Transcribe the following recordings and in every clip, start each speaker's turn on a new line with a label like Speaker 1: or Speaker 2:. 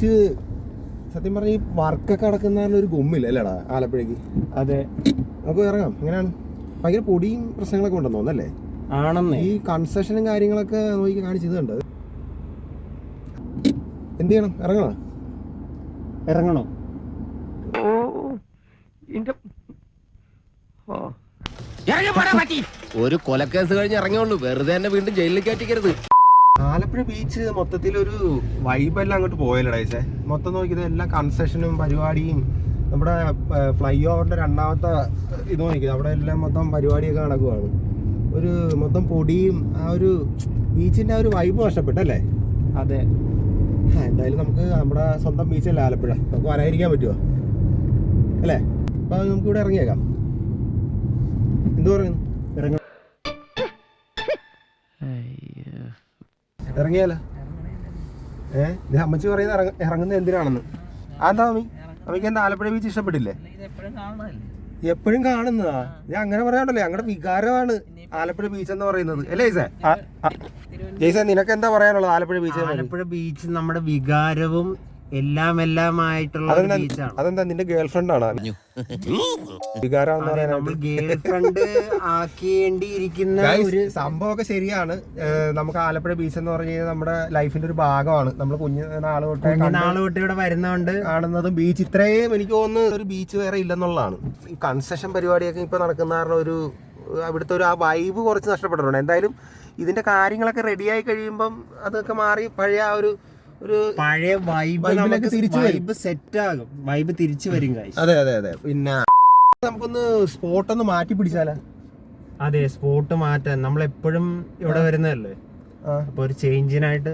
Speaker 1: Beach സത്യം പറഞ്ഞ ഈ വർക്കൊക്കെ നടക്കുന്ന ഒരു ഗുമ്മില്ല അല്ലേടാ ആലപ്പുഴക്ക്
Speaker 2: അതെ.
Speaker 1: നമുക്ക് ഇറങ്ങാം. എങ്ങനെയാണ്? ഭയങ്കര പൊടിയും പ്രശ്നങ്ങളൊക്കെ ഉണ്ടെന്ന് തോന്നല്ലേ
Speaker 2: ആണെന്ന്.
Speaker 1: ഈ കൺസെഷനും കാര്യങ്ങളൊക്കെ നോക്കി കാണിച്ചത് കണ്ട്? എന്ത് ചെയ്യണം? ഇറങ്ങണോ?
Speaker 2: ഇറങ്ങണോ?
Speaker 3: ഒരു കൊലക്കേസ് കഴിഞ്ഞ് ഇറങ്ങിയുള്ളൂ വെറുതെ എന്നെ വീണ്ടും ജയിലിൽ കയറ്റിക്കരുത്.
Speaker 1: ആലപ്പുഴ ബീച്ച് മൊത്തത്തിൽ ഒരു വൈബെല്ലാം അങ്ങോട്ട് പോയല്ലടേച്ചേ മൊത്തം നോക്കിയത് എല്ലാ കൺസെഷനും പരിപാടിയും നമ്മുടെ ഫ്ലൈ ഓവറിന്റെ രണ്ടാമത്തെ ഇത് നോക്കിയത്. അവിടെ എല്ലാം മൊത്തം പരിപാടിയൊക്കെ നടക്കുവാണ്. ഒരു മൊത്തം പൊടിയും ആ ഒരു ബീച്ചിന്റെ ആ ഒരു വൈബ് നഷ്ടപ്പെട്ടല്ലേ?
Speaker 2: അതെ.
Speaker 1: എന്തായാലും നമുക്ക് നമ്മുടെ സ്വന്തം ബീച്ചല്ലേ ആലപ്പുഴ? നമുക്ക് വരാതിരിക്കാൻ പറ്റുമോ അല്ലേ? അപ്പോൾ നമുക്ക് ഇവിടെ ഇറങ്ങിയേക്കാം. എന്തു പറയുന്നു ഇറങ്ങിയാലോ? ഏ? ഇത് അമ്മച്ചി പറയുന്നത് ഇറങ്ങ ഇറങ്ങുന്നത് എന്തിനാണെന്ന്. അതെന്താ അമ്മയ്ക്ക് എന്താ ആലപ്പുഴ ബീച്ച് ഇഷ്ടപ്പെട്ടില്ലേ? എപ്പോഴും കാണുന്നതാ. ഞാൻ അങ്ങനെ പറയാണ്ടല്ലോ ഞങ്ങളുടെ വികാരമാണ് ആലപ്പുഴ ബീച്ച് എന്ന് പറയുന്നത്. അല്ലേ ജയ്സേ ജയ്സേ നിനക്ക് എന്താ പറയാനുള്ളത് ആലപ്പുഴ ബീച്ച്
Speaker 2: ആലപ്പുഴ ബീച്ച് നമ്മുടെ വികാരവും എല്ലാം ആയിട്ടുള്ള ഒരു
Speaker 1: അതെന്താ
Speaker 2: ബീച്ചാണ്
Speaker 1: അതെന്താ നിന്റെ ഗേൾഫ്രണ്ട് ആണ്? വികാരമാണെന്ന്
Speaker 2: അതെ,
Speaker 1: പറയാനായിട്ട്.
Speaker 2: നമ്മൾ ഗേൾ ഫ്രണ്ട് ആക്കേണ്ടിയിരിക്കുന്ന
Speaker 1: Guys,
Speaker 2: ഒരു
Speaker 1: സംഭവമൊക്കെ ശരിയാണ്. ഏഹ് നമുക്ക് ആലപ്പുഴ ബീച്ച് എന്ന് പറഞ്ഞു കഴിഞ്ഞാൽ നമ്മുടെ ലൈഫിന്റെ ഒരു ഭാഗമാണ്. നമ്മൾ കുഞ്ഞു നാൾ തൊട്ടേ കണ്ട്
Speaker 2: നാൾ തൊട്ട് ഇവിടെ വരുന്നോണ്ട്
Speaker 1: കാണുന്നതും ബീച്ച് ഇത്രയും എനിക്ക് തോന്നുന്നു ഒരു ബീച്ച് വേറെ ഇല്ലെന്നുള്ളതാണ്. ഈ കൺസെഷൻ പരിപാടിയൊക്കെ ഇപ്പൊ നടക്കുന്ന കാരണം ഒരു അവിടുത്തെ ഒരു ആ വൈബ് കുറച്ച് നഷ്ടപ്പെട്ടിട്ടുണ്ട്. എന്തായാലും ഇതിന്റെ കാര്യങ്ങളൊക്കെ റെഡിയായി കഴിയുമ്പം അതൊക്കെ മാറി പഴയ ആ ഒരു ഒരു
Speaker 2: പഴയ വൈബ്
Speaker 1: തിരിച്ചു
Speaker 2: വൈബ് സെറ്റ് ആകും. വൈബ് തിരിച്ചു വരും
Speaker 1: അതെ അതെ അതെ. പിന്നെ നമുക്കൊന്ന് സ്പോട്ട് ഒന്ന് മാറ്റി പിടിച്ചാലോ?
Speaker 2: അതെ സ്പോട്ട് മാറ്റാൻ. നമ്മൾ എപ്പോഴും ഇവിടെ വരുന്നതല്ലേ? അപ്പൊ ഒരു ചേഞ്ചിനായിട്ട്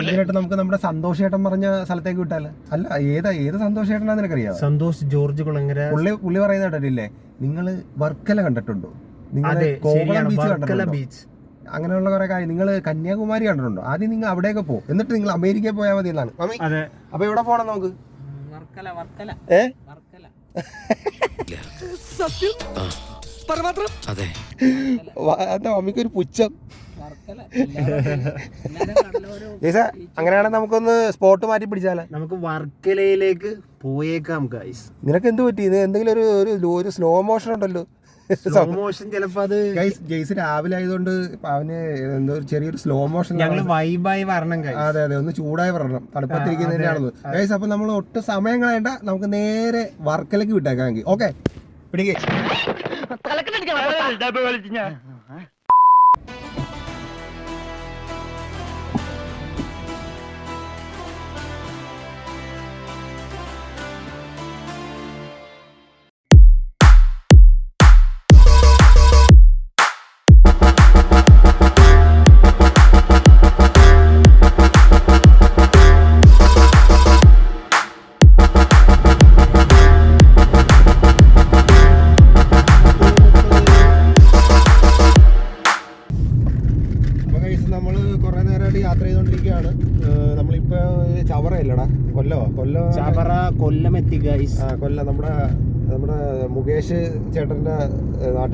Speaker 1: ഇതിനായിട്ട് നമുക്ക് നമ്മുടെ സന്തോഷേട്ടൻ പറഞ്ഞ സ്ഥലത്തേക്ക് വിട്ടാലോ. അല്ല ഏതാ ഏത് സന്തോഷ് സന്തോഷേട്ടനാ നിനക്കറിയാം
Speaker 2: സന്തോഷ് ജോർജ് കുളങ്ങര.
Speaker 1: പുള്ളി പുള്ളി പറയുന്ന കേട്ടിട്ടില്ലേ? നിങ്ങൾ വർക്കല കണ്ടിട്ടുണ്ടോ? നിങ്ങൾ കോവളം ബീച്ച് കണ്ടിട്ടുണ്ടോ?
Speaker 2: ബീച്ച്
Speaker 1: അങ്ങനെയുള്ള കുറെ കാര്യം. നിങ്ങൾ കന്യാകുമാരി കണ്ടിട്ടുണ്ടോ? ആദ്യം നിങ്ങൾ അവിടെയൊക്കെ പോകും എന്നിട്ട് നിങ്ങൾ അമേരിക്കയിൽ പോയാൽ മതി എന്നാണ്. മമ്മി
Speaker 2: അതെ.
Speaker 1: അപ്പൊ എവിടെ പോണം നമുക്ക്? ഏ?
Speaker 3: അതെ.
Speaker 1: വ- എന്താ മമ്മിക്ക് ഒരു പുച്ഛം? അങ്ങനെയാണെങ്കിൽ നമുക്കൊന്ന് സ്പോട്ട് മാറ്റി പിടിച്ചാലേ?
Speaker 2: നമുക്ക് വർക്കലയിലേക്ക് പോയേക്കാം ഗൈസ്
Speaker 1: നിനക്ക് എന്ത് പറ്റി? ഇത് എന്തെങ്കിലും ഒരു ഒരു ലോ- ഒരു സ്ലോ മോഷൻ ഉണ്ടല്ലോ.
Speaker 2: സ്ലോ മോഷൻ ചിലപ്പോ അത്
Speaker 1: ഗൈസ് ജെയ്സ് രാവിലെ ആയതുകൊണ്ട് അവന് എന്തോ ഒരു ചെറിയൊരു സ്ലോ മോഷൻ
Speaker 2: ഞങ്ങൾ വൈബായി വരണം
Speaker 1: അതെ അതെ ഒന്ന് ചൂടായി വരണം. തണുപ്പത്തിരിക്കുന്നതിനാണെന്ന് ഗൈസ് അപ്പൊ നമ്മൾ ഒട്ടും സമയം കളയണ്ട. നമുക്ക് നേരെ വർക്കലേക്ക് വിട്ടേക്കാമെങ്കിൽ ഓക്കെ പിടിക്കേ.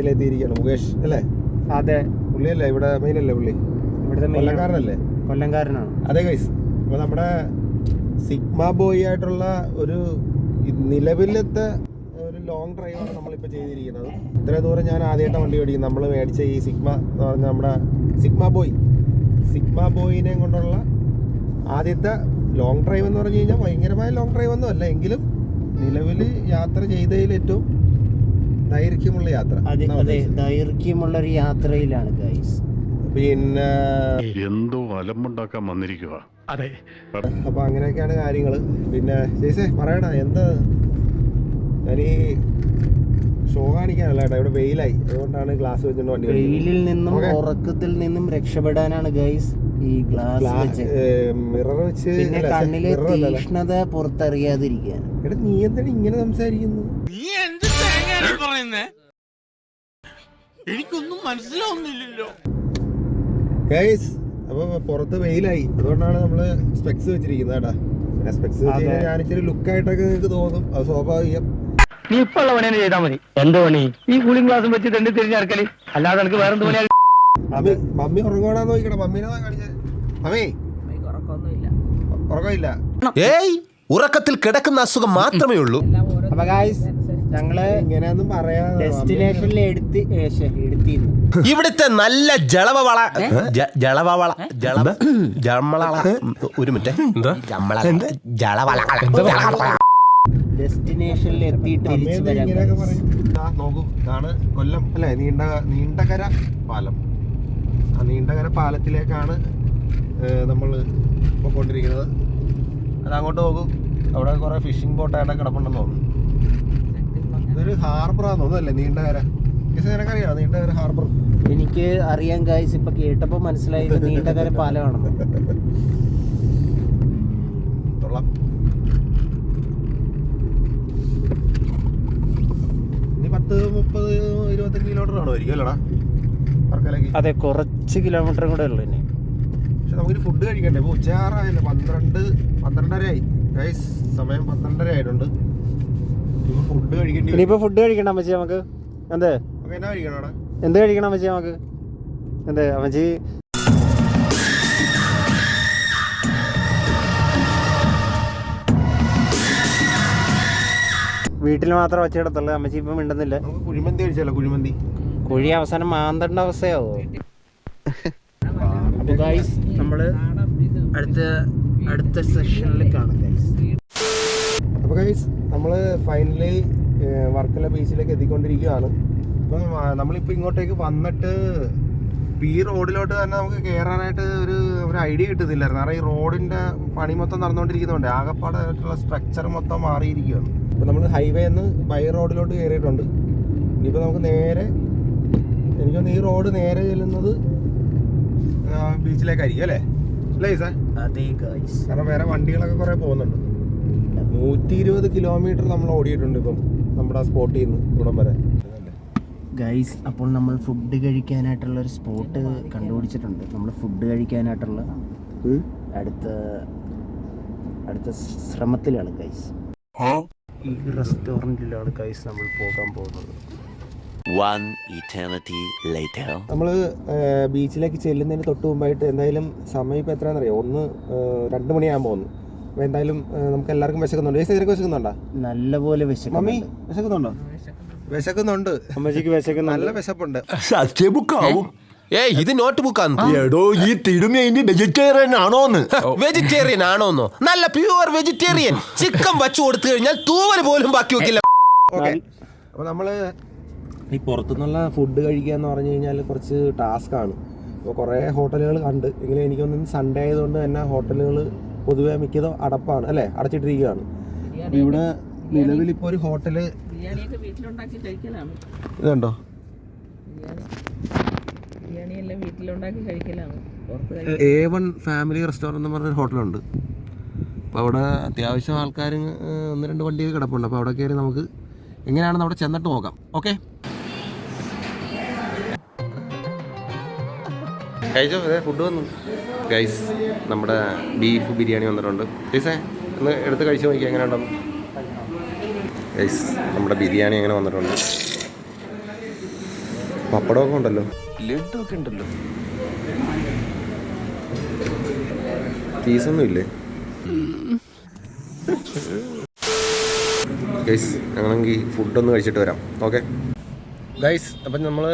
Speaker 1: ഏഹ് നാട്ടിലെത്തിയിരിക്കുകയാണ് മുകേഷ് അല്ലേ?
Speaker 2: അതെ.
Speaker 1: പുള്ളിയല്ലേ? ഇവിടെ മെയിൻ അല്ലേ പുള്ളി?
Speaker 2: ഇവിടുത്തെ main-
Speaker 1: കൊല്ലംകാരനല്ലേ?
Speaker 2: കൊല്ലംകാരനാണ്.
Speaker 1: അതെ ഗൈസ് അപ്പോൾ നമ്മുടെ സിഗ്മ ബോയ് ആയിട്ടുള്ള ഒരു നിലവിലത്തെ ഒരു ലോങ് ഡ്രൈവാണ് നമ്മളിപ്പോൾ ചെയ്തിരിക്കുന്നത്. ഇത്ര ദൂരം ഞാൻ ആദ്യമായിട്ട് വണ്ടി ഓടിക്കും നമ്മൾ മേടിച്ച ഈ സിഗ്മ എന്ന് പറഞ്ഞ നമ്മുടെ സിഗ്മ ബോയ്. സിഗ്മ ബോയിനെ കൊണ്ടുള്ള ആദ്യത്തെ ലോങ് ഡ്രൈവ് എന്ന് പറഞ്ഞു കഴിഞ്ഞാൽ ഭയങ്കരമായ ലോങ് ഡ്രൈവ് ഒന്നും അല്ല. എങ്കിലും നിലവിൽ യാത്ര ചെയ്തതിൽ ഏറ്റവും ദൈർഘ്യമുള്ള യാത്ര
Speaker 2: അതെ. ദൈർഘ്യമുള്ള ഒരു യാത്രയിലാണ് ഗൈസ്
Speaker 1: പിന്നെ
Speaker 4: എന്തോ അലമ്പുണ്ടാക്കാൻ വന്നിരിക്കുക അതെ.
Speaker 1: അപ്പൊ അങ്ങനെയൊക്കെയാണ് കാര്യങ്ങൾ പിന്നെ ചേച്ചേ പറയണ എന്താ? ഞാനീ ഷോ കാണിക്കാനല്ല കേട്ടോ ഇവിടെ വെയിലായി. അതുകൊണ്ടാണ് ഗ്ലാസ് വെച്ചിട്ട് വണ്ടി
Speaker 2: വെയിലിൽ നിന്നും ഉറക്കത്തിൽ നിന്നും രക്ഷപ്പെടാനാണ് ഗൈസ് ഈ ഗ്ലാസ് വെച്ച്.
Speaker 1: മിറർ വെച്ച്
Speaker 2: പിന്നെ കണ്ണിലെ. തീക്ഷ്ണത പുറത്തറിയാതിരിക്കാൻ
Speaker 1: എടാ നീ എന്താണ് ഇങ്ങനെ സംസാരിക്കുന്നു
Speaker 5: എനിക്കൊന്നും മനസ്സിലാവുന്നില്ലല്ലോ.
Speaker 1: ഗൈസ് അപ്പൊ പുറത്ത് വെയിലായി. അതുകൊണ്ടാണ് നമ്മൾ സ്പെക്സ് വെച്ചിരിക്കുന്നത് കേട്ടാ. പിന്നെ സ്പെക്സ് വെച്ച്
Speaker 2: അതെ.
Speaker 1: ഞാനിച്ചിരി ലുക്കായിട്ടൊക്കെ നിങ്ങൾക്ക് തോന്നും. അത് സ്വാഭാവികം.
Speaker 6: നീ ഇപ്പൊ ഉള്ള പണി ചെയ്താൽ മതി. എന്ത് പണി? ഈ കൂളിംഗ് ഗ്ലാസും വെച്ച് തെണ്ടി തിരിഞ്ഞിറക്കൽ അല്ലാതെ എനിക്ക് വേറെ എന്ത് പണിയാ?
Speaker 1: മമ്മി മമ്മി ഉറങ്ങണാന്ന് നോക്കിക്കട്ടെ മമ്മീനെ കാണിച്ചേ. മമ്മി. ഉറക്കമില്ല.
Speaker 6: ഏയ് ഉറക്കത്തിൽ കിടക്കുന്ന അസുഖം മാത്രമേ ഉള്ളൂ.
Speaker 2: അപ്പൊ ഗായ്സ് ഞങ്ങൾ
Speaker 1: ഇങ്ങനെയൊന്നും പറയാ.
Speaker 2: ഡെസ്റ്റിനേഷനിൽ എടുത്തി ഏ, ശ്ശെ, എടുത്തിരുന്നു.
Speaker 6: ഇവിടുത്തെ നല്ല ജളവള ജളവള ജളവ ജമ്മളള ഒരു മിനിറ്റ്. ജമള ജളവള.
Speaker 2: ഡെസ്റ്റിനേഷനിൽ എത്തിയിട്ട് തിരിച്ചു
Speaker 1: അമ്മേന്ന്
Speaker 2: തരാം
Speaker 1: ഇങ്ങനെയൊക്കെ നോക്കൂ ഇതാണ് കൊല്ലം അല്ലെ? നീണ്ട നീണ്ടകര പാലം. ആ നീണ്ടകര പാലത്തിലേക്കാണ് നമ്മൾ പോയിക്കൊണ്ടിരിക്കുന്നത്. അത് അങ്ങോട്ട് നോക്കൂ. അവിടെ കുറെ ഫിഷിംഗ് ബോട്ടായിട്ട് കിടപ്പുണ്ടെന്ന് തോന്നുന്നു. ഇതൊരു ഹാർബറാന്ന് തോന്നുന്നല്ലേ നീണ്ടകര നിനക്കറിയാം നീണ്ടകര ഹാർബർ
Speaker 2: എനിക്ക് അറിയാൻ കായ്സ് ഇപ്പൊ കേട്ടപ്പോ മനസ്സിലായി ഇത് നീണ്ടകര
Speaker 1: പാലമാണ് ഇനി പത്ത് മുപ്പത് ഇരുപത്തഞ്ച് കിലോമീറ്റർ കാണുമായിരിക്കും അല്ലടാ? വർക്കലേക്ക്
Speaker 2: അതെ കുറച്ച് കിലോമീറ്റർ കൂടെ ഉള്ളു ഇനി.
Speaker 1: പക്ഷെ നമുക്കിനി ഫുഡ് കഴിക്കണ്ടേ? ഇപ്പോൾ ഉച്ചയാറായില്ല പന്ത്രണ്ട് പന്ത്രണ്ടരയായി. ഗൈസ് സമയം പന്ത്രണ്ടര ആയിട്ടുണ്ട് ഫുഡ് കഴിക്കേണ്ടി
Speaker 2: ഇനിയിപ്പോ ഫുഡ് കഴിക്കണ്ട അമ്മച്ചി നമുക്ക്. എന്ത്? എന്ത് കഴിക്കണം അമ്മച്ചി നമുക്ക്? എന്ത്? അമ്മച്ചി. വീട്ടിൽ മാത്രം ഒച്ചയിടത്തുള്ളൂ അമ്മച്ചി ഇപ്പം മിണ്ടുന്നില്ല.
Speaker 1: കുഴിമന്തി കഴിച്ചാലോ? കുഴിമന്തി.
Speaker 2: കുഴി അവസാനം മാന്തണ്ട അവസ്ഥയാവോ? അപ്പോൾ ഗൈസ് നമ്മൾ അടുത്ത അടുത്ത സെഷനിൽ കാണാം ഗൈസ്
Speaker 1: അപ്പോൾ ഗൈസ് നമ്മൾ ഫൈനലി വർക്കല ബീച്ചിലേക്ക് എത്തിക്കൊണ്ടിരിക്കുകയാണ്. അപ്പം നമ്മളിപ്പോൾ ഇങ്ങോട്ടേക്ക് വന്നിട്ട് ഈ റോഡിലോട്ട് തന്നെ നമുക്ക് കയറാനായിട്ട് ഒരു ഒരു ഐഡിയ കിട്ടുന്നില്ലായിരുന്നു. കാരണം ഈ റോഡിന്റെ പണി മൊത്തം നടന്നുകൊണ്ടിരിക്കുന്നതുകൊണ്ട് ആകപ്പാടായിട്ടുള്ള സ്ട്രക്ചർ മൊത്തം മാറിയിരിക്കുകയാണ്. അപ്പോൾ നമ്മൾ ഹൈവേന്ന് ബൈ റോഡിലോട്ട് കയറിയിട്ടുണ്ട് ഇനിയിപ്പോൾ നമുക്ക് നേരെ എനിക്കൊന്ന് ഈ റോഡ് നേരെ ചെല്ലുന്നത് ബീച്ചിലേക്കായിരിക്കും അല്ലേ? അല്ലേ സാർ
Speaker 2: അതെ ഗൈസ്
Speaker 1: കാരണം വേറെ വണ്ടികളൊക്കെ കുറേ പോകുന്നുണ്ട്. നൂറ്റി ഇരുപത് കിലോമീറ്റർ നമ്മൾ ഓടിയിട്ടുണ്ട് ഇപ്പം നമ്മുടെ ആ സ്പോട്ടിൽ നിന്ന് ഇവിടം വരെ.
Speaker 2: ഗൈസ് അപ്പോൾ നമ്മൾ ഫുഡ് കഴിക്കാനായിട്ടുള്ള ഒരു സ്പോട്ട് കണ്ടുപിടിച്ചിട്ടുണ്ട്. നമ്മൾ ഫുഡ് കഴിക്കാനായിട്ടുള്ള അടുത്ത അടുത്ത ശ്രമത്തിലാണ് ഗൈസ് ഈ റെസ്റ്റോറന്റിലാണ് ഗൈസ് നമ്മൾ പോകാൻ പോകുന്നത്.
Speaker 7: One eternity later.
Speaker 1: നമ്മൾ ബീച്ചിലേക്ക് ചെല്ലുന്നതിന് തൊട്ട് മുമ്പായിട്ട് എന്തായാലും സമയം ഇപ്പോൾ എത്രയാണെന്നറിയാം? ഒന്ന് രണ്ട് മണിയാകുമ്പോൾ പോകുന്നു. എന്തായാലും നമുക്ക് എല്ലാവർക്കും വിശക്കുന്നുണ്ട്. ഏസ് നിനക്ക് വിശക്കുന്നുണ്ടോ?
Speaker 2: നല്ലപോലെ
Speaker 1: മമ്മി
Speaker 2: വിശക്കുന്നുണ്ട്?
Speaker 1: വിശക്കുന്നുണ്ടോ.
Speaker 2: അമ്മച്ചിക്ക് വിശക്കുന്നുണ്ട്.
Speaker 1: നല്ല വിശപ്പുണ്ട്.
Speaker 6: സത്യബുക്കാവും ഏ ഇത് നോട്ട് ബുക്കാന്ന്
Speaker 8: എടോ ഈ തിരുമി ഇനി വെജിറ്റേറിയൻ ആണോന്ന്.
Speaker 6: വെജിറ്റേറിയൻ ആണോന്നോ? നല്ല പ്യൂർ വെജിറ്റേറിയൻ ചിക്കൻ വച്ചു കൊടുത്തു കഴിഞ്ഞാൽ തൂവൽ പോലും ബാക്കി വെക്കില്ല.
Speaker 1: ഓക്കെ. അപ്പോൾ നമ്മൾ ഈ പുറത്തുനിന്നുള്ള ഫുഡ് കഴിക്കുക എന്ന് പറഞ്ഞു കഴിഞ്ഞാൽ കുറച്ച് ടാസ്ക്കാണ് അപ്പോൾ കുറേ ഹോട്ടലുകൾ കണ്ട്. എങ്കിലും എനിക്കൊന്നും സൺഡേ ആയതുകൊണ്ട് തന്നെ ഹോട്ടലുകൾ പൊതുവെ മിക്കതും അടപ്പാണ് അല്ലേ? അടച്ചിട്ടിരിക്കുകയാണ്. ഇവിടെ നിലവിൽ ഇപ്പോൾ ഒരു
Speaker 9: ഹോട്ടൽ
Speaker 1: ഇതുണ്ടോ? എ വൺ ഫാമിലി റെസ്റ്റോറന്റ് എന്ന് പറഞ്ഞൊരു ഹോട്ടലുണ്ട്. അപ്പോൾ അവിടെ അത്യാവശ്യം ആൾക്കാർ ഒന്ന് രണ്ട് വണ്ടിയൊക്കെ കിടപ്പുണ്ട്. അപ്പോൾ അവിടെ കയറി നമുക്ക് എങ്ങനെയാണെന്ന് അവിടെ ചെന്നിട്ട് നോക്കാം. ഓക്കെ? കഴിച്ചോ? അതെ ഫുഡ് വന്നു. ഗൈസ് നമ്മുടെ ബീഫ് ബിരിയാണി വന്നിട്ടുണ്ട്. ഗൈസേ ഒന്ന് എടുത്ത് കഴിച്ച് നോക്കിയാൽ എങ്ങനെ ഉണ്ടാവും ഗൈസ് നമ്മുടെ ബിരിയാണി എങ്ങനെ വന്നിട്ടുണ്ട്. പപ്പടമൊക്കെ ഉണ്ടല്ലോ.
Speaker 6: ലഡു ഒക്കെ ഉണ്ടല്ലോ
Speaker 1: പീസൊന്നും ഇല്ലേ ഗൈസ് ഞങ്ങളെങ്കിൽ ഫുഡൊന്ന് കഴിച്ചിട്ട് വരാം. ഓക്കെ ഗൈസ് അപ്പം നമ്മൾ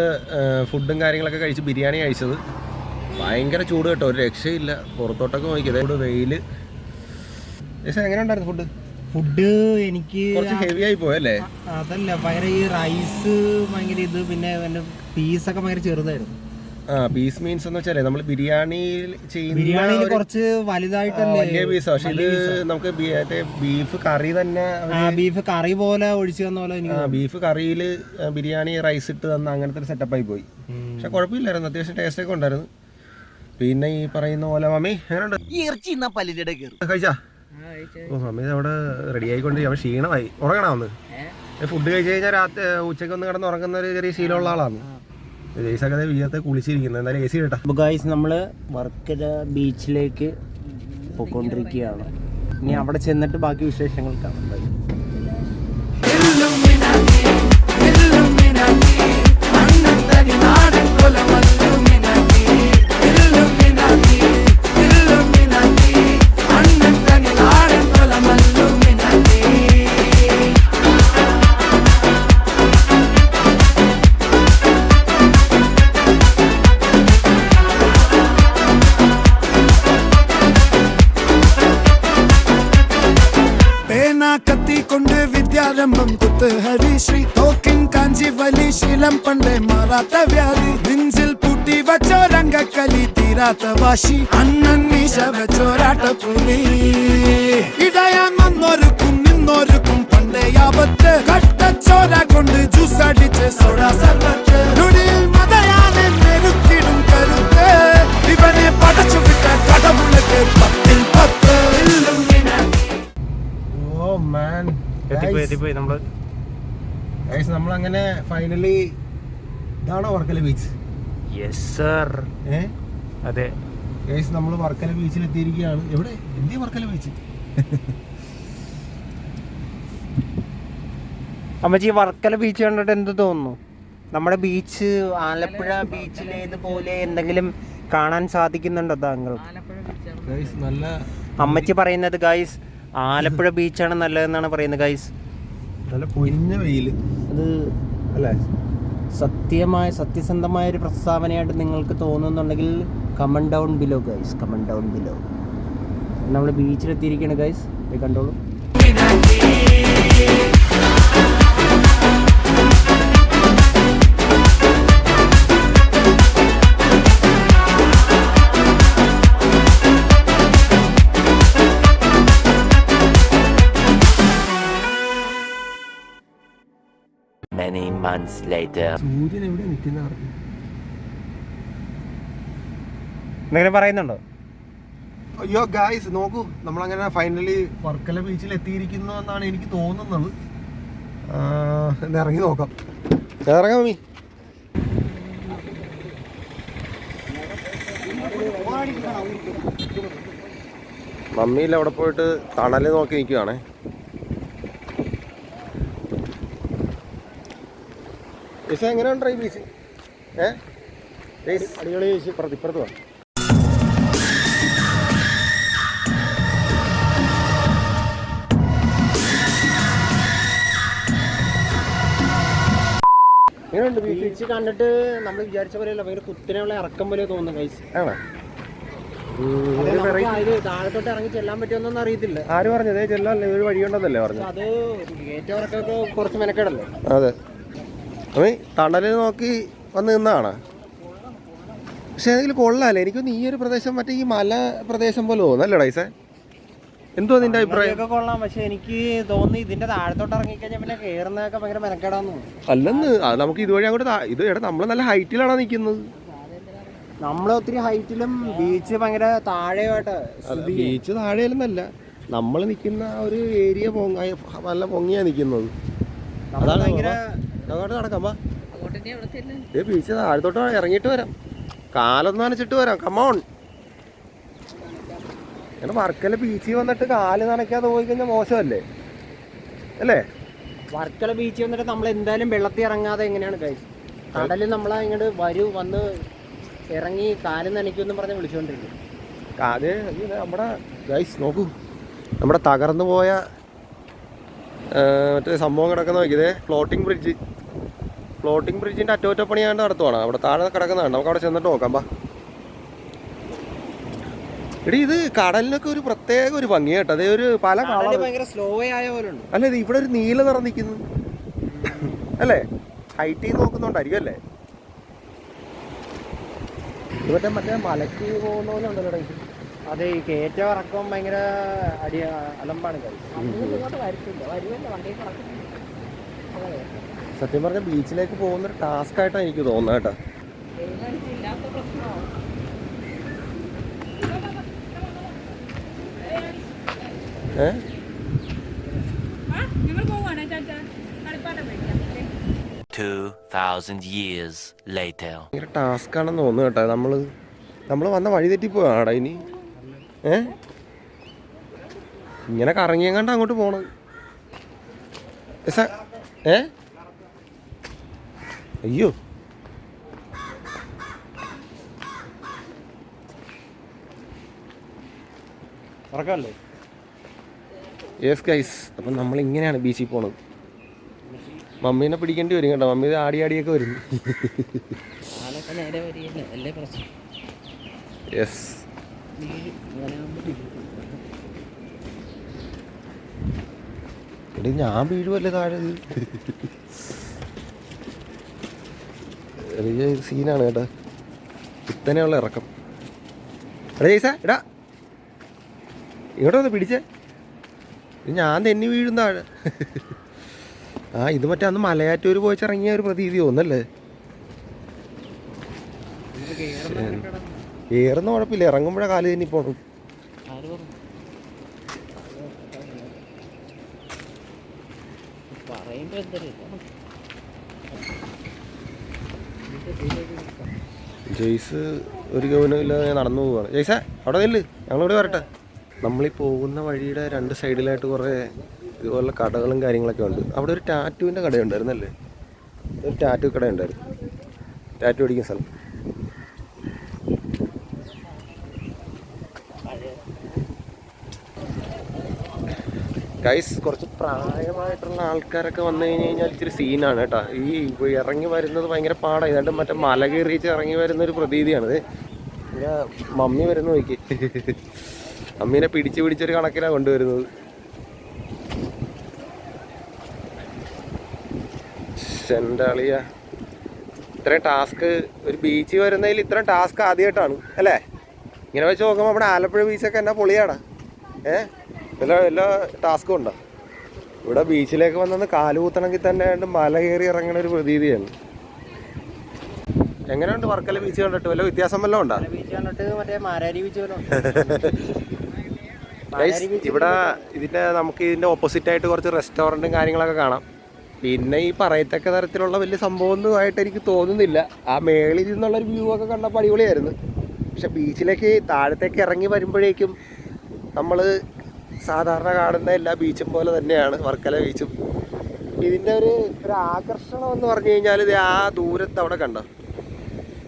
Speaker 1: ഫുഡും കാര്യങ്ങളൊക്കെ കഴിച്ച് ബിരിയാണി കഴിച്ചത്. ഭയങ്കര ചൂട് കേട്ടോ ഒരു രക്ഷയില്ല. പുറത്തോട്ടൊക്കെ നോക്കിയത്. ഇവിടെ വെയിൽ എങ്ങനെ ഉണ്ടായിരുന്നു ഫുഡ്
Speaker 2: ഫുഡ് എനിക്ക്
Speaker 1: കുറച്ച് ഹെവി ആയി പോയല്ലേ?
Speaker 2: അതല്ല ഭയങ്കര ഈ റൈസ് ഭയങ്കര ഇത് പിന്നെ പീസ് ഒക്കെ ഭയങ്കര ചെറുതായിരുന്നു.
Speaker 1: ആ പീസ് മീൻസ് എന്ന് വെച്ചാലേ നമ്മൾ ബിരിയാണി ചെയ്യുന്ന
Speaker 2: ബിരിയാണിയിൽ കുറച്ച് വലുതായിട്ടല്ലേ
Speaker 1: വലിയ പീസാ പക്ഷെ ഇത് നമുക്ക് ബീഫ് കറി തന്നെ
Speaker 2: ബീഫ് കറി പോലെ ഒഴിച്ചു തന്ന പോലെ എനിക്ക്
Speaker 1: ബീഫ് കറിയിൽ ബിരിയാണി റൈസ് ഇട്ട് തന്ന അങ്ങനത്തെ ഒരു സെറ്റപ്പായി പോയി. പക്ഷെ കുഴപ്പമില്ലായിരുന്നു അത്യാവശ്യം ടേസ്റ്റ് ഒക്കെ ഉണ്ടായിരുന്നു. പിന്നെ ഈ പറയുന്ന പോലെ മമ്മി എങ്ങനെയുണ്ട്? കഴിച്ചാ? ഓ മമ്മി അവിടെ റെഡി ആയിക്കൊണ്ടിരിക്കും അവൻ ക്ഷീണമായി. ഉറങ്ങണ ഒന്ന് ഫുഡ് കഴിച്ച് കഴിഞ്ഞാൽ രാത്രി ഉച്ചയ്ക്ക് ഒന്ന് കിടന്ന് ഉറങ്ങുന്ന ഒരു ചെറിയ ശീലമുള്ള ആളാണ് ജയ്സൊക്കെ വീഴത്തെ കുളിച്ചിരിക്കുന്നത് എന്തായാലും എ സി കേട്ടാ
Speaker 2: അപ്പോൾ ഗായ്സ് നമ്മൾ വർക്കല ബീച്ചിലേക്ക് പോയിക്കൊണ്ടിരിക്കുകയാണ്. ഇനി അവിടെ ചെന്നിട്ട് ബാക്കി വിശേഷങ്ങൾ കാണാം.
Speaker 5: തീരാത്ത വാശി. അണ്ണൻ മീശ വെച്ചോരാട്ട പുലി. ഇടയാൻ വന്നോരുക്കും നിന്നോരുക്കും പണ്ടേ ആപത്ത്. കട്ടച്ചോര കൊണ്ട് ജ്യൂസ് അടിച്ച് സോഡ സർബത്ത്. നുടിയിൽ മതയാനെ മെരുക്കിടും കരുത്ത്. ഇവനെ പടച്ചു വിട്ട കടവുള്ളക്ക് പത്തിൽ പത്ത്.
Speaker 1: ഓ മാൻ
Speaker 2: എത്തിപ്പോയി എത്തിപ്പോയി നമ്മൾ.
Speaker 1: നമ്മളങ്ങനെ ഫൈനലി ഇതാണോ വർക്കല ബീച്ച്
Speaker 2: യെസ് സർ
Speaker 1: ഏ?
Speaker 2: അതെ.
Speaker 1: നമ്മൾ വർക്കല ബീച്ചിൽ എത്തിയിരിക്കുകയാണ് എവിടെ? എന്തിയ വർക്കല ബീച്ച്.
Speaker 2: അമ്മച്ചി വർക്കല ബീച്ച് കണ്ടിട്ട് എന്ത് തോന്നുന്നു? നമ്മുടെ ബീച്ച് ആലപ്പുഴ ബീച്ചിലേതുപോലെ എന്തെങ്കിലും കാണാൻ സാധിക്കുന്നുണ്ടോ താങ്കൾക്ക്
Speaker 9: ആലപ്പുഴ
Speaker 1: നല്ല
Speaker 2: അമ്മച്ചി പറയുന്നത് ഗൈസ് ആലപ്പുഴ ബീച്ചാണ് നല്ലതെന്നാണ് പറയുന്നത് ഗൈസ്
Speaker 1: നല്ല പൊരിഞ്ഞ വെയിൽ
Speaker 2: അത്
Speaker 1: അല്ലേ?
Speaker 2: സത്യമായ സത്യസന്ധമായ ഒരു പ്രസ്താവനയായിട്ട് നിങ്ങൾക്ക് തോന്നുന്നുണ്ടെങ്കിൽ comment down below guys comment down below നമ്മൾ ബീച്ചിലെത്തിയിരിക്കുകയാണ് ഗൈസ് കണ്ടോളൂ.
Speaker 7: Many months later.
Speaker 1: സൂര്യൻ എവിടെ നിൽക്കുന്ന
Speaker 2: എന്തെങ്കിലും പറയുന്നുണ്ടോ?
Speaker 1: അയ്യോ ഗായ്സ് നോക്കൂ. നമ്മളങ്ങനെ ഫൈനലി വർക്കല ബീച്ചിൽ എത്തിയിരിക്കുന്നു എന്നാണ് എനിക്ക് തോന്നുന്നത്. ഇറങ്ങി നോക്കാം. ഇറങ്ങാം മമ്മി. മമ്മിയിൽ അവിടെ പോയിട്ട് തണൽ നോക്കി നിൽക്കുവാണേ ചേച്ചി എങ്ങനെയുണ്ട് ഈ ബീച്ച് ഏ? അടിപൊളി ചേച്ചി ഇപ്പുറത്ത് ഇപ്പുറത്ത് വേണം ബീച്ച്?
Speaker 2: കണ്ടിട്ട് നമ്മൾ വിചാരിച്ച പോലെയല്ല ഭയങ്കര കുത്തിനുള്ള ഇറക്കം പോലെ തോന്നുന്നു ഗൈസ്
Speaker 1: ആണോ?
Speaker 2: താഴത്തോട്ട് ഇറങ്ങി ചെല്ലാൻ പറ്റുമെന്നൊന്നും അറിയത്തില്ല.
Speaker 1: ആര് പറഞ്ഞത്? ചെല്ലാല്ലേ ഒരു വഴിയുണ്ടെന്നല്ലേ പറഞ്ഞു
Speaker 2: അത് ഏറ്റവർക്കൊക്കെ കുറച്ച് മെനക്കേടല്ലേ?
Speaker 1: അതെ. അമ്മേ തണലിൽ നോക്കി വന്ന് നിന്നാണ്. പക്ഷെ അതിൽ കൊള്ളാല്ലേ? എനിക്കൊന്ന് ഈ ഒരു പ്രദേശം മറ്റേ ഈ മല പ്രദേശം പോലെ തോന്നല്ലേ ഡൈസേ? എന്തോ നിന്റെ അഭിപ്രായം?
Speaker 2: കൊള്ളാം. പക്ഷെ എനിക്ക് തോന്നി ഇതിന്റെ താഴത്തോട്ട് ഇറങ്ങിക്കഴിഞ്ഞാൽ പിന്നെ ഭയങ്കര മെനക്കേടാന്ന്
Speaker 1: അല്ലെന്ന്. അത് നമുക്ക് ഇതുവഴി അങ്ങോട്ട് ഇത് എടാ നമ്മൾ നല്ല ഹൈറ്റിലാണ് നിൽക്കുന്നത്
Speaker 2: നമ്മൾ ഒത്തിരി ഹൈറ്റിലും ബീച്ച് ഭയങ്കര താഴെയായിട്ട്
Speaker 1: ബീച്ച് താഴെയല്ലെന്നല്ല നമ്മൾ നിൽക്കുന്ന ഒരു ഏരിയ പൊങ്ങ നല്ല പൊങ്ങിയാണ് നിൽക്കുന്നത് അതാണ്
Speaker 2: ഭയങ്കര
Speaker 1: അങ്ങോട്ട് നടക്കാം വാ. ബീച്ച് താഴത്തോട്ട് ഇറങ്ങിയിട്ട് വരാം. കാലൊന്ന് നനച്ചിട്ട് വരാം കമോൺ ഇങ്ങനെ വർക്കല ബീച്ചിൽ വന്നിട്ട് കാൽ നനയ്ക്കാതെ പോയി കഴിഞ്ഞാൽ മോശമല്ലേ? അല്ലേ?
Speaker 2: വർക്കല ബീച്ചിൽ വന്നിട്ട് നമ്മൾ എന്തായാലും വെള്ളത്തിൽ ഇറങ്ങാതെ എങ്ങനെയാണ് കഴിച്ചത് കടലിൽ നമ്മൾ ഇങ്ങോട്ട് വരൂ വന്ന് ഇറങ്ങി കാൽ നനയ്ക്കുമെന്ന് പറഞ്ഞ് വിളിച്ചുകൊണ്ടിരിക്കും
Speaker 1: അത് നമ്മുടെ ഗൈസ് നോക്കൂ. നമ്മുടെ തകർന്നു പോയ മറ്റേ സംഭവം കിടക്കുന്ന നോക്കിയതേ ഫ്ലോട്ടിംഗ് ബ്രിഡ്ജ് ഫ്ലോട്ടിംഗ് ബ്രിഡ്ജിന്റെ അറ്റകുറ്റപ്പണിയാണ്ട് നടത്തുവാണ്. അവിടെ താഴെ കിടക്കുന്നതാണ് നമുക്ക് അവിടെ ചെന്നിട്ട് നോക്കാം ബാ എടി ഇത് കടലിനൊക്കെ ഒരു പ്രത്യേക ഒരു ഭംഗി കേട്ടോ. അതേ ഒരു പല കടൽ
Speaker 2: ഭയങ്കര സ്ലോ ആയ പോലെ ഉണ്ട്.
Speaker 1: അല്ല ഇത് ഇവിടെ ഒരു നീല നിറം നിൽക്കുന്നു. അല്ലേ? ഹൈറ്റിൽ നോക്കുന്നുണ്ടായിരിക്കും അല്ലേ? ഇവിടെ മറ്റേ മറ്റേ മലക്ക് പോകുന്ന പോലെ ഉണ്ടല്ലോ
Speaker 2: അതെ ഈ കയറ്റം ഇറക്കം ഭയങ്കര അടി അലമ്പാണ് കഴിച്ചത്
Speaker 1: സത്യം പറഞ്ഞ ബീച്ചിലേക്ക് പോകുന്ന ഒരു ടാസ്ക് ആയിട്ടാണ് എനിക്ക് തോന്നുന്നത് കേട്ടോ. ഏ. ഭയങ്കര ടാസ്ക് ആണെന്ന് തോന്നുന്നു കേട്ടോ. നമ്മൾ നമ്മൾ വന്ന വഴി തെറ്റി പോവാടാ ഇനി. ഏ? ഇങ്ങനെ കറങ്ങിയെങ്ങാണ്ട് അങ്ങോട്ട് പോണത്. ഏ? അയ്യോ. യെസ് ഗൈസ് അപ്പം നമ്മൾ ഇങ്ങനെയാണ് ബീച്ചിൽ പോണത്. മമ്മീനെ പിടിക്കേണ്ടി വരും കേട്ടോ. മമ്മി ആടി ആടിയൊക്കെ വരും. യെസ് എടി ഞാൻ വീഴുമല്ലേ താഴെ? ചെറിയ സീനാണ് കേട്ടോ. കുത്തനെയുള്ള ഇറക്കം. എടാ ജയ്സ എടാ. ഇങ്ങോട്ട് വന്ന് പിടിച്ചേ? ഞാൻ തന്നെ വീഴും താഴെ ആ ഇത് മറ്റേ അന്ന് മലയാറ്റൂർ പോയിച്ചിറങ്ങിയ ഒരു പ്രതീതി ഒന്നല്ലേ ഏറുന്ന കുഴപ്പമില്ല ഇറങ്ങുമ്പോഴേ കാൽ തന്നെ പോണം.
Speaker 2: പറയുമ്പോ എന്തറിയാം
Speaker 1: ജെയ്സ് ഒരു ഗൗനമില്ലാതെ നടന്നു പോവാണ്. ജെയ്സ അവിടെ നില്ല്. ഞങ്ങളിവിടെ വരട്ടെ. നമ്മളീ പോകുന്ന വഴിയുടെ രണ്ട് സൈഡിലായിട്ട് കുറേ ഇതുപോലുള്ള കടകളും കാര്യങ്ങളൊക്കെ ഉണ്ട്. അവിടെ ഒരു ടാറ്റുവിന്റെ കടയുണ്ടായിരുന്നല്ലേ? ഒരു ടാറ്റു കടയുണ്ടായിരുന്നു. ടാറ്റു അടിക്കുന്ന സ്ഥലം. ഗൈസ് കുറച്ച് പ്രായമായിട്ടുള്ള ആൾക്കാരൊക്കെ വന്നു കഴിഞ്ഞ് കഴിഞ്ഞാൽ ഇച്ചിരി സീനാണ് കേട്ടോ. ഈ ഇറങ്ങി വരുന്നത് ഭയങ്കര പാടാണ് ഏതാണ്ട് മറ്റേ മല കയറിച്ച് ഇറങ്ങി വരുന്ന ഒരു പ്രതീതിയാണിത്. പിന്നെ മമ്മി വരുന്ന നോക്കി. അമ്മീനെ പിടിച്ച് പിടിച്ചൊരു കണക്കിനാണ് കൊണ്ടുവരുന്നത്. എന്റെ ഇത്രയും ടാസ്ക് ഒരു ബീച്ചിൽ വരുന്നതിൽ ഇത്രയും ടാസ്ക് ആദ്യമായിട്ടാണ് അല്ലേ? ഇങ്ങനെ വെച്ച് നോക്കുമ്പോൾ നമ്മുടെ ആലപ്പുഴ ബീച്ചൊക്കെ എന്നാ പൊളിയാടാ. ഏ? എല്ലാ എല്ലാ ടാസ്കും ഉണ്ടോ. ഇവിടെ ബീച്ചിലേക്ക് വന്നത് കാലുകൂത്തണമെങ്കിൽ തന്നെ മല കയറി ഇറങ്ങണ ഒരു പ്രതീതിയാണ്. എങ്ങനെയുണ്ട് വർക്കല ബീച്ച് കണ്ടിട്ട്? വല്ല വ്യത്യാസം വല്ലതും ഉണ്ടോ? ഇവിടെ ഇതിന്റെ നമുക്ക് ഇതിന്റെ ഓപ്പോസിറ്റ് ആയിട്ട് കുറച്ച് റെസ്റ്റോറന്റും കാര്യങ്ങളൊക്കെ കാണാം. പിന്നെ ഈ പറയത്തക്ക തരത്തിലുള്ള വലിയ സംഭവമൊന്നും ആയിട്ട് എനിക്ക് തോന്നുന്നില്ല. ആ മേളിൽ നിന്നുള്ളൊരു വ്യൂ ഒക്കെ കണ്ടപ്പോൾ അടിപൊളിയായിരുന്നു. പക്ഷെ ബീച്ചിലേക്ക് താഴത്തേക്ക് ഇറങ്ങി വരുമ്പോഴേക്കും നമ്മൾ സാധാരണ കാണുന്ന എല്ലാ ബീച്ചും പോലെ തന്നെയാണ് വർക്കല ബീച്ചും ഇതിന്റെ ഒരു ഒരു ആകർഷണം എന്ന് പറഞ്ഞു കഴിഞ്ഞാൽ ഇത് ആ ദൂരത്ത് അവിടെ കണ്ടോ?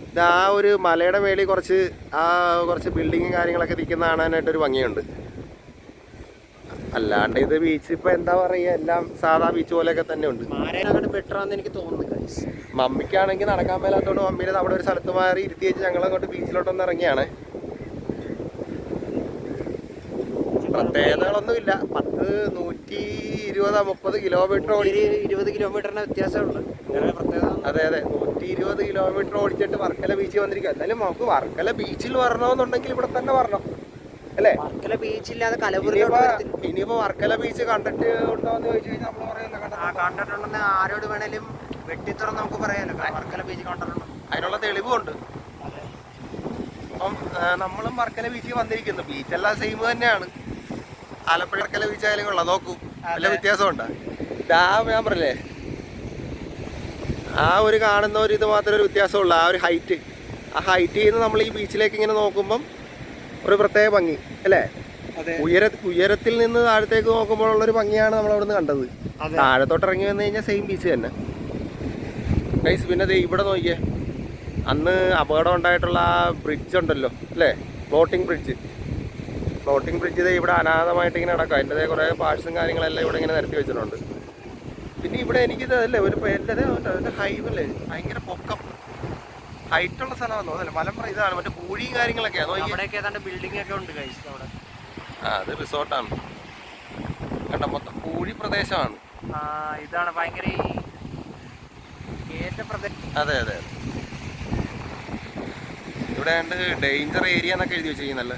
Speaker 1: ഇത് ആ ഒരു മലയുടെ മേളിൽ കുറച്ച് ആ കുറച്ച് ബിൽഡിങ്ങും കാര്യങ്ങളൊക്കെ നിൽക്കുന്ന കാണാനായിട്ടൊരു ഭംഗിയുണ്ട്. അല്ലാണ്ട് ഇത് ബീച്ച് ഇപ്പൊ എന്താ പറയുക എല്ലാം സാധാ ബീച്ച് പോലെയൊക്കെ തന്നെ ഉണ്ട്.
Speaker 2: എനിക്ക് തോന്നുന്നു.
Speaker 1: മമ്മിക്കാണെങ്കിൽ നടക്കാൻ മേലാത്തോണ്ട് മമ്മീനെ അവിടെ ഒരു സ്ഥലത്ത് മാറി ഇരുത്തി വെച്ച് ഞങ്ങൾ അങ്ങോട്ട് ബീച്ചിലോട്ടൊന്ന് ഇറങ്ങിയാണ്. പ്രത്യേകതകളൊന്നും ഇല്ല പത്ത് നൂറ്റി ഇരുപത് മുപ്പത് കിലോമീറ്റർ
Speaker 2: ഇരുപത് കിലോമീറ്ററിന് വ്യത്യാസമുള്ളൂ പ്രത്യേകത
Speaker 1: അതെ അതെ. നൂറ്റി ഇരുപത് കിലോമീറ്റർ ഓടിച്ചിട്ട് വർക്കല ബീച്ചിൽ വന്നിരിക്കുക എന്നാലും നമുക്ക് വർക്കല ബീച്ചിൽ വരണമെന്നുണ്ടെങ്കിൽ ഇവിടെ തന്നെ വരണം. അല്ലേ?
Speaker 2: വർക്കല ബീച്ചില്ലാതെ കലബുറിലോട്ട്
Speaker 1: ഇനിയിപ്പോ വർക്കല ബീച്ച് കണ്ടിട്ട് ഉണ്ടോ എന്ന് ചോദിച്ചു കഴിഞ്ഞാൽ നമ്മൾ
Speaker 2: കണ്ടിട്ടുണ്ടെന്ന് ആരോട് വേണേലും വെട്ടിത്തുറന്ന് നമുക്ക് പറയാലോ. വർക്കല ബീച്ച് കണ്ടിട്ടുണ്ട്.
Speaker 1: അതിനുള്ള തെളിവുണ്ട്. അപ്പം നമ്മളും വർക്കല ബീച്ചിൽ വന്നിരിക്കുന്നു. ബീച്ചെല്ലാം സെയിം തന്നെയാണ്. ആലപ്പുഴ വർക്കല ബീച്ച് ആയാലും കൊള്ളാം. നോക്കൂ. നല്ല വ്യത്യാസമുണ്ട്? ഡാം ഞാൻ പറഞ്ഞില്ലേ ആ ഒരു കാണുന്ന ഒരു ഇത് മാത്രമേ ഒരു വ്യത്യാസമുള്ളൂ. ആ ഒരു ഹൈറ്റ് ആ ഹൈറ്റിൽ നിന്ന് നമ്മൾ ഈ ബീച്ചിലേക്ക് ഇങ്ങനെ നോക്കുമ്പം ഒരു പ്രത്യേക ഭംഗി അല്ലേ? ഉയര ഉയരത്തിൽ നിന്ന് താഴത്തേക്ക് നോക്കുമ്പോഴുള്ള ഒരു ഭംഗിയാണ് നമ്മൾ അവിടെ നിന്ന് കണ്ടത് താഴത്തോട്ട് ഇറങ്ങി വന്നു കഴിഞ്ഞാൽ സെയിം ബീച്ച് തന്നെ. ഗൈസ് പിന്നെ ദേ ഇവിടെ നോക്കിയേ. അന്ന് അപകടം ഉണ്ടായിട്ടുള്ള ആ ബ്രിഡ്ജ് ഉണ്ടല്ലോ അല്ലേ? ഫ്ലോട്ടിംഗ് ബ്രിഡ്ജ് ഫ്ലോട്ടിംഗ് ബ്രിഡ്ജ് ദേ ഇവിടെ അനാഥമായിട്ട് ഇങ്ങനെ നടക്കാം. അതിന്റെ കുറേ പാഴ്സും കാര്യങ്ങളെല്ലാം ഇവിടെ ഇങ്ങനെ നിരത്തി വെച്ചിട്ടുണ്ട്. പിന്നെ ഇവിടെ എനിക്കിത് അല്ലേ ഒരു എന്റെ അതിന്റെ ഹൈവല്ലേ ഭയങ്കര പൊക്കം. ഹൈറ്റുള്ള സ്ഥലമാണെന്ന് തോന്നുന്നില്ല മലമ്പുറം ഇതാണ്. മറ്റേ പൂഴിയും കാര്യങ്ങളൊക്കെയാണ് നോക്കിയേ
Speaker 2: അവിടെയൊക്കെ ഏതാണ്ട് ബിൽഡിംഗ് ഒക്കെ ഉണ്ട് കൈസ് അവിടെ.
Speaker 1: ആ അത് റിസോർട്ടാണ് കണ്ട മൊത്തം പൂഴി പ്രദേശമാണ്.
Speaker 2: ഇതാണ് ഭയങ്കര
Speaker 1: അതെ അതെ ഇവിടെ ഡേഞ്ചർ ഏരിയ എന്നൊക്കെ എഴുതി വെച്ചിരിക്കുന്നല്ലേ?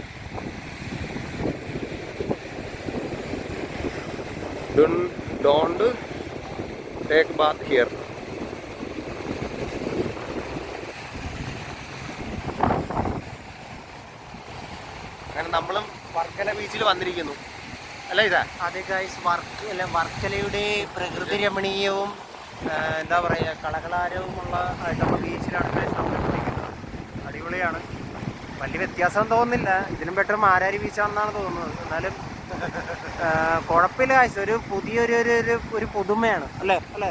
Speaker 1: ഡോണ്ട് ടേക്ക് ബാത്ത് ഹിയർ അങ്ങനെ നമ്മളും വർക്കല ബീച്ചിൽ വന്നിരിക്കുന്നു. അല്ലേ ഇതാ?
Speaker 2: അതെ ഗൈസ് വർക്ക് അല്ല വർക്കലയുടെ പ്രകൃതി രമണീയവും എന്താ പറയുക കളകളാരവുമുള്ള ആയിട്ടുള്ള ബീച്ചിലാണ് guys നമ്മൾ അടിപൊളിയാണ്. വലിയ വ്യത്യാസം തോന്നുന്നില്ല. ഇതിനും ബെറ്റർ മാരാരി ബീച്ചാണെന്നാണ് തോന്നുന്നത്. എന്നാലും കുഴപ്പമില്ല കാഴ്ച ഒരു പുതിയൊരു ഒരു ഒരു ഒരു പുതുമയാണ്. അല്ലേ? അല്ലേ?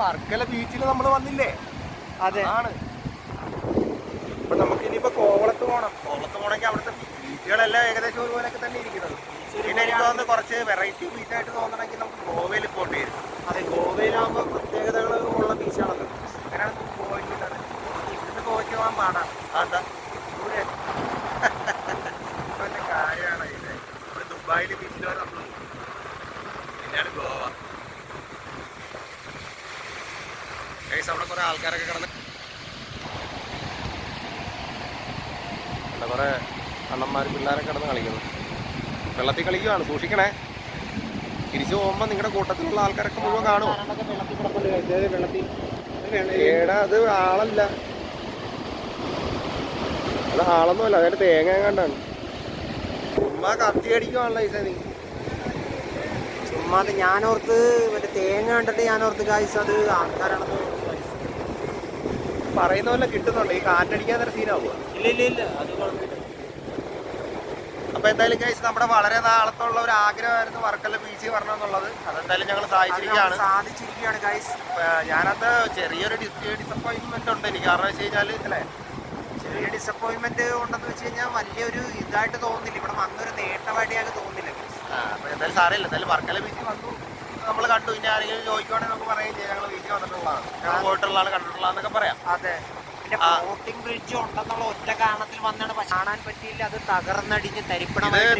Speaker 1: വർക്കല ബീച്ചിൽ നമ്മൾ വന്നില്ലേ?
Speaker 2: അതെ.
Speaker 1: ആണ് ഇപ്പൊ നമുക്ക് ഇനിയിപ്പോ കോവളത്ത് പോകണം കോവളത്ത് പോകണമെങ്കിൽ അവിടുത്തെ ബീച്ചുകളെല്ലാം ഏകദേശം ഒരുപോലെയൊക്കെ തന്നെ ഇരിക്കുന്നത്. പിന്നെ എനിക്ക് തോന്നുന്നു കുറച്ച് വെറൈറ്റി ബീച്ച് ആയിട്ട് തോന്നണമെങ്കിൽ നമുക്ക് ഗോവയിൽ പോകേണ്ടി വരും.
Speaker 2: അതെ ഗോവയിലാകുമ്പോൾ പ്രത്യേകതകൾ ഉള്ള ബീച്ചാണല്ലോ
Speaker 1: അങ്ങനെയാണ് ഗോവയ്ക്ക്
Speaker 2: ഇവിടുന്ന് ഗോവയ്ക്ക് പോകാൻ പാടാണ്
Speaker 1: അതാ ദൂരെ ഇപ്പോഴത്തെ കാര്യമാണ് ഇത് ഇവിടെ ദുബായിൽ ബീച്ചിൽ വരെ നമ്മൾ പിന്നെയാണ് ഗോവ ഗൈസ് അവിടെ കുറെ ആൾക്കാരൊക്കെ കിടന്ന് എന്താ കുറെ അണ്ണന്മാർ പിള്ളേരൊക്കെ കിടന്ന് കളിക്കുന്നു. വെള്ളത്തിൽ കളിക്കുകയാണ് സൂക്ഷിക്കണേ. തിരിച്ചു പോകുമ്പോൾ നിങ്ങളുടെ കൂട്ടത്തിലുള്ള ആൾക്കാരൊക്കെ മുഴുവൻ
Speaker 2: കാണും.
Speaker 1: ഏടാ അത് ആളല്ല. അത് ആളൊന്നുമല്ല അതായത് തേങ്ങ കണ്ടാണ്. ചുമ്മാ കത്തി അടിക്കുവാണല്ലോ ഈസ നീ.
Speaker 2: ചുമ്മാ ഞാനോർത്ത് മറ്റേ തേങ്ങ കണ്ടിട്ട് ഞാനോർത്ത് കായ്സ് അത് ആൾക്കാരാണെന്ന്
Speaker 1: പറയുന്ന പോലെ കിട്ടുന്നുണ്ട്. ഈ കാറ്റടിക്കാൻ നേരം സീനാവുക
Speaker 2: ഇല്ല ഇല്ല ഇല്ല. അത് കുഴപ്പമില്ല.
Speaker 1: അപ്പൊ എന്തായാലും കഴിച്ച് നമ്മുടെ വളരെ നാളത്തുള്ള ഒരു ആഗ്രഹമായിരുന്നു വർക്കല ബീച്ച് വരണം എന്നുള്ളത് അതെന്തായാലും ഞങ്ങൾ സാധിച്ചിരിക്കുകയാണ്
Speaker 2: സാധിച്ചിരിക്കുകയാണ് ഗൈസ്
Speaker 1: ഞാനത് ചെറിയൊരു ഡിസപ്പോയിന്റ്മെന്റ് ഉണ്ട്. എനിക്ക് കാരണം വെച്ച് കഴിഞ്ഞാൽ അല്ലേ?
Speaker 2: ചെറിയ ഡിസപ്പോയിന്റ്മെന്റ് ഉണ്ടെന്ന് വെച്ച് കഴിഞ്ഞാൽ വലിയൊരു ഇതായിട്ട് തോന്നുന്നില്ല. ഇവിടെ വന്നൊരു നേട്ടമായിട്ട് ഞങ്ങൾക്ക് തോന്നുന്നില്ല.
Speaker 1: അപ്പൊ എന്തായാലും സാരമില്ല. എന്തായാലും വർക്കല ബീച്ചിൽ വന്നു. നമ്മൾ കണ്ടു. ഇനി ആരെങ്കിലും ചോദിക്കുവാണെങ്കിൽ നമുക്ക് പറയുകയും ചെയ്യാം ഞങ്ങൾ വീട്ടിൽ വന്നിട്ടുള്ളതാണ്. ഞങ്ങൾ പോയിട്ടുള്ളതാണ് കണ്ടിട്ടുള്ളതെന്നൊക്കെ പറയാം.
Speaker 2: അതെ. പിന്നെ. ഫ്ലോട്ടിംഗ് ബ്രിഡ്ജ് ഉണ്ടെന്നുള്ള ഒറ്റ കാരണത്തിൽ വന്നാണ്. കാണാൻ പറ്റിയില്ല. അത് തകർന്നടിഞ്ഞ്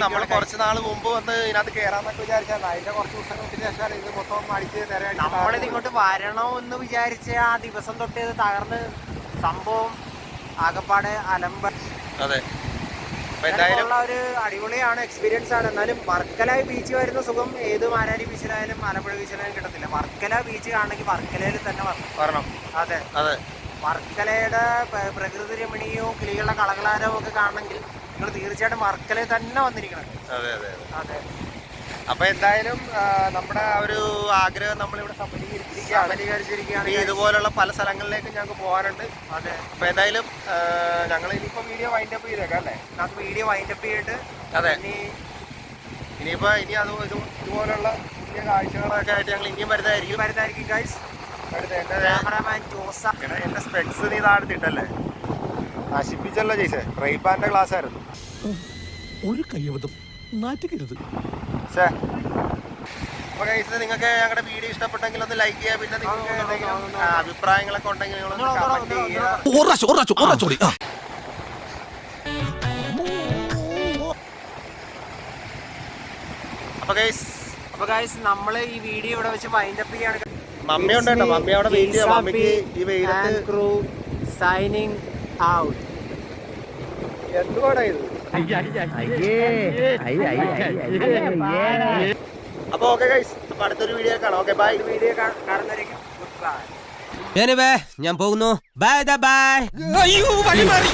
Speaker 1: നമ്മൾ കുറച്ച് നാൾ മുമ്പ് വന്ന് ഇതിനകത്ത് കയറാന്നൊക്കെ വിചാരിച്ചാൽ അതിന്റെ കുറച്ച് ദിവസങ്ങൾക്ക് ശേഷമാണ് ഇത് മൊത്തം അടിച്ച് നേരെ
Speaker 2: നമ്മളിത് ഇങ്ങോട്ട് എന്ന് വിചാരിച്ച ആ ദിവസം തൊട്ടേ ഇത് തകർന്ന് സംഭവം ആകപ്പാടെ അലമ്പ
Speaker 1: അതെ. എന്തായാലും
Speaker 2: ഒരു അടിപൊളിയാണ് എക്സ്പീരിയൻസ് ആണ്. എന്നാലും വർക്കല ബീച്ച് വരുന്ന സുഖം. ഏത് മാനാരി ബീച്ചിലായാലും ആലപ്പുഴ ബീച്ചിലായാലും കിട്ടത്തില്ല. വർക്കല ബീച്ച് കാണണമെങ്കിൽ വർക്കലയിൽ തന്നെ വരണം. അതെ.
Speaker 1: അതെ.
Speaker 2: വർക്കലയുടെ പ്രകൃതി രമണീയവും കിളികളുടെ കളകളാരവും ഒക്കെ കാണണമെങ്കിൽ നിങ്ങൾ തീർച്ചയായിട്ടും വർക്കലയിൽ തന്നെ വന്നിരിക്കണം.
Speaker 1: അതെ അതെ. അതെ. അപ്പൊ എന്തായാലും നമ്മുടെ ആ ഒരു ആഗ്രഹം നമ്മളിവിടെ സഫലീകരിച്ചിരിക്കുകയാണ് ഇതുപോലുള്ള പല സ്ഥലങ്ങളിലേക്കും ഞങ്ങൾക്ക് പോകാനുണ്ട്.
Speaker 2: അതെ.
Speaker 1: അപ്പൊ എന്തായാലും ഞങ്ങൾ ഇനിയിപ്പോ വീഡിയോ വൈൻഡപ്പ് ചെയ്തേക്കാം അല്ലേ?
Speaker 2: നമുക്ക് വീഡിയോ വൈൻഡപ്പ് ചെയ്തിട്ട്
Speaker 1: അതെ.
Speaker 2: ഇനി
Speaker 1: ഇനിയിപ്പോ ഇനി അത് ഇത് ഇതുപോലുള്ള പുതിയ കാഴ്ചകളൊക്കെ ആയിട്ട് ഞങ്ങൾ ഇനിയും വരുന്നതായിരിക്കും.
Speaker 2: വരുന്നതായിരിക്കും ഗൈസ്
Speaker 1: അടുത്ത എന്റെ
Speaker 2: ക്യാമറാമാൻ ജോസ.
Speaker 1: എടാ, സ്പെക്സ് നീ താഴ്ത്തിട്ടല്ലേ നശിപ്പിച്ചല്ലോ ജയ്സേ. റൈബാന്റെ ക്ലാസ് ആയിരുന്നു.
Speaker 8: ഒരു കയ്യബദ്ധം. നാറ്റുകരുത്
Speaker 1: ഛേ. അപ്പോൾ ഗൈസ് നിങ്ങൾക്ക് ഞങ്ങളുടെ വീഡിയോ ഇഷ്ടപ്പെട്ടെങ്കിൽ ഒന്ന് ലൈക്ക് ചെയ്യുക. പിന്നെ നിങ്ങൾക്ക് എന്തെങ്കിലും അഭിപ്രായങ്ങളൊക്കെ ഉണ്ടെങ്കിൽ നിങ്ങളൊന്ന് കമന്റ് ചെയ്യുക. അപ്പോൾ ഗൈസ്
Speaker 2: അപ്പോൾ ഗൈസ് നമ്മൾ ഈ വീഡിയോ ഇവിടെ വെച്ച് വൈൻഡപ്പ് ചെയ്യാണ്.
Speaker 1: മമ്മി ഉണ്ട് കേട്ടോ. മമ്മി അവിടെ വെയിറ്റ് ചെയ്യാം മമ്മിക്ക് ഈ വെയിലത്ത്
Speaker 2: ക്രൂ സൈനിങ് ഔട്ട്
Speaker 1: എന്തുവാടാ ഇത്? അപ്പൊ ഓക്കെ ഗൈസ് അപ്പൊ അടുത്തൊരു വീഡിയോ കാണാം ഓക്കെ ബൈ
Speaker 2: വീഡിയോ കാണുന്നവരേക്കും ബൈ
Speaker 6: ഞാൻ പോകുന്നു ബൈ ബൈ
Speaker 5: അയ്യോ വഴി മാറി